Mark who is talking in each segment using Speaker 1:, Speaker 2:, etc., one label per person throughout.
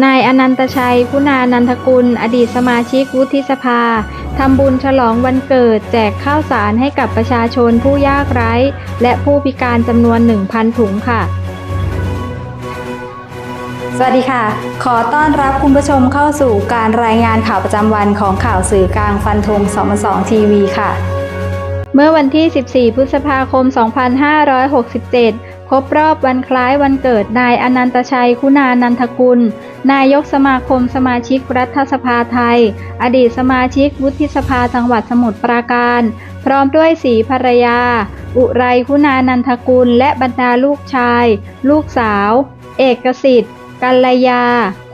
Speaker 1: นายอนันตชัยคุณานันทกุล อดีตสมาชิกวุฒิสภา ทำบุญฉลองวันเกิด แจกข้าวสารให้กับประชาชนผู้ยากไร้ และผู้พิการจำนวน 1,000 ถุงค่ะ
Speaker 2: สวัสดีค่ะ ขอต้อนรับคุณผู้ชมเข้าสู่การรายงานข่าวประจำวันของข่าวสื่อกลางฟันธง2ทีวีค่ะ
Speaker 1: เมื่อวันที่ 14 พฤษภาคม 2567 ครบรอบวันคล้ายวันเกิดนายอนันตชัย คุณานันทกุล นายกสมาคมสมาชิกรัฐสภาไทย อดีตสมาชิกวุฒิสภาจังหวัดสมุทรปราการ พร้อมด้วยสีภรรยา อุไรคุณานันทกุล และบรรดาลูกชาย ลูกสาว เอกสิทธิ์กัลยา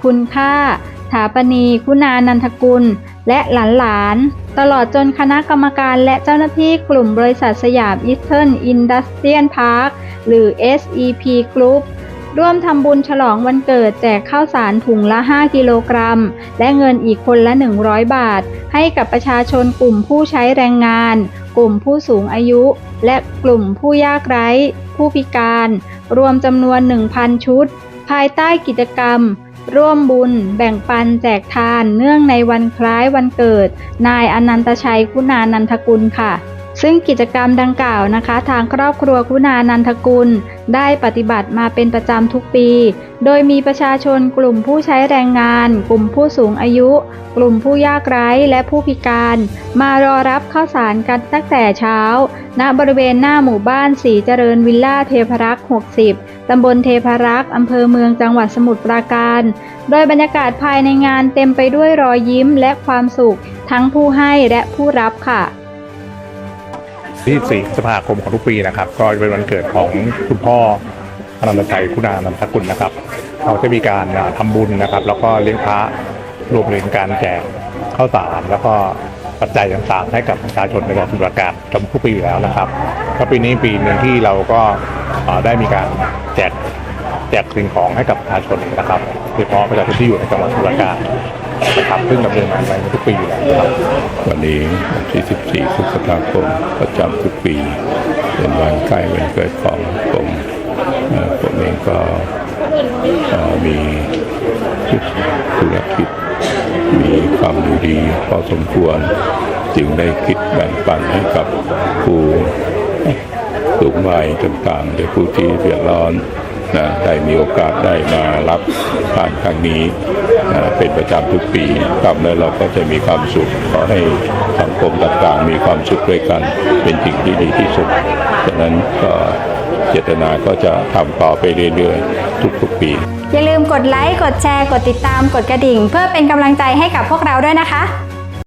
Speaker 1: คุณค่าถาปณี คุณานันทกุล และหลานๆ ตลอดจนคณะกรรมการและเจ้าหน้าที่กลุ่มบริษัทสยามอีสเทิร์นอินดัสเทรียนพาร์คหรือ SEP Group ร่วมทำบุญฉลองวันเกิดแจกข้าวสารถุงละ 5 กิโลกรัม และเงินอีกคนละ 100 บาท ให้กับประชาชนกลุ่มผู้ใช้แรงงาน กลุ่มผู้สูงอายุ และกลุ่มผู้ยากไร้ ผู้พิการ รวมจำนวน 1,000 ชุด ภายใต้กิจกรรม ร่วมบุญ แบ่งปันแจกทาน เนื่องในวันคล้ายวันเกิด นายอนันตชัยคุณานันทกุลค่ะ ซึ่งกิจกรรมดังกล่าวนะคะ ทางครอบครัวคุณานันทกุล ได้ปฏิบัติมาเป็นประจำทุกปี โดยมีประชาชนกลุ่มผู้ใช้แรงงาน กลุ่มผู้สูงอายุ กลุ่มผู้ยากไร้และผู้พิการ มารอรับข้าวสารกันตั้งแต่เช้า ณบริเวณหน้าหมู่บ้านสีเจริญวิลล่าเทพรักษ์ 60 ตำบลเทพรักษ์อำเภอเมืองจังหวัดสมุทรปราการ โดยบรรยากาศภายในงานเต็มไปด้วยรอยยิ้มและความสุข ทั้งผู้ให้และผู้รับค่ะ
Speaker 3: ที่4พฤษภาคมของทุกปีนะครับ ก็จะเป็นวันเกิดของคุณพ่ออนันตชัยคุณานันทกุลนะครับ เราจะมีการอ่าทำบุญนะครับ แล้วก็เลี้ยงพระรวมถึงการแจกข้าวสารแล้วก็ปัจจัยต่างๆให้กับประชาชนในจังหวัดสมุทรปราการจำทุกปีอยู่แล้วนะครับก็ปีนี้ปีหนึ่งที่เราก็ ได้มีการแจกแจกสิ่งของให้กับประชาชนนะครับโดยเฉพาะประชาชนที่อยู่ในจังหวัดสุรปราการนะครับซึ่งดำเนินมาในทุกปีอยู่แล้วครับ
Speaker 4: วันนี้วันที่ 14พฤษภาคมประจำทุกปี เป็นวันใกล้วันเกิดของผมผมเองก็มีธุรกิจมีความอยู่ดีพอสมควร จึงได้คิดแบ่งปันให้กับผู้ สูงวัยต่างๆ หรือผู้ที่เดือดร้อนนะได้มีโอกาสได้มารับผ่านครั้งนี้นะเป็นประจำทุกปีครับแล้วเราก็จะมีความสุขขอให้สังคมต่างๆ มีความสุขด้วยกันเป็นสิ่งที่ดีที่สุดฉะนั้นก็เจตนาก็จะทำต่อไปเรื่อยๆ ทุกๆ ปี
Speaker 2: อย่าลืมกดไลค์ กดแชร์ กดติดตาม กดกระดิ่ง เพื่อเป็นกำลังใจให้กับพวกเราด้วยนะคะ